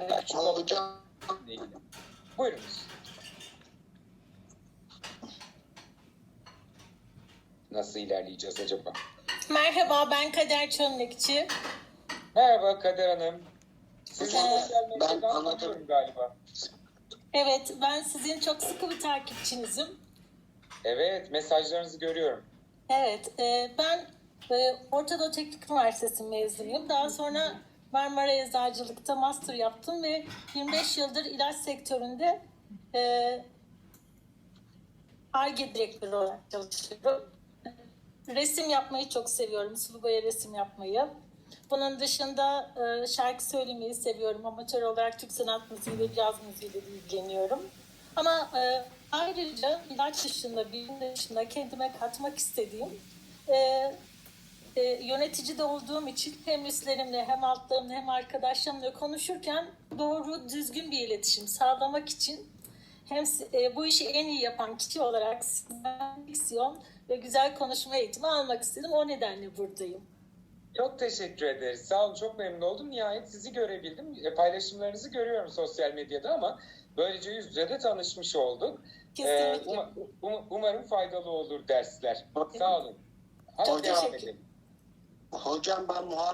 hocam ile ilgili. Buyurunuz. Nasıl ilerleyeceğiz acaba? Merhaba ben Kader Çömlekçi. Merhaba Kader Hanım. Sizi Hocam, sosyal ben medyadan galiba. Evet ben sizin çok sıkı bir takipçinizim. Evet, mesajlarınızı görüyorum. Evet e, ben e, Orta Doğu Teknik Üniversitesi mezunuyum. Daha sonra Marmara Eczacılık'ta master yaptım ve 25 yıldır ilaç sektöründe e, ARGE direktörü olarak çalışıyorum. Resim yapmayı çok seviyorum. Sulu boya resim yapmayı. Bunun dışında e, şarkı söylemeyi seviyorum. Amatör olarak Türk sanat müziği ve caz müziğiyle ilgileniyorum. Ama e, ayrıca ilaç dışında, bilim dışında kendime katmak istediğim e, e, yönetici de olduğum için hem üstlerimle hem altlarımla hem arkadaşlarımla konuşurken doğru düzgün bir iletişim sağlamak için hem e, bu işi en iyi yapan kişi olarak diksiyon ve güzel konuşma eğitimi almak istedim. O nedenle buradayım. Çok teşekkür ederiz. Sağ olun, çok memnun oldum. Nihayet sizi görebildim. E, Paylaşımlarınızı görüyorum sosyal medyada ama böylece yüz yüze de tanışmış olduk. E, Kesinlikle. uma- um- umarım faydalı olur dersler. Sağ olun. Hadi Çok teşekkür- edelim. کجم به مهار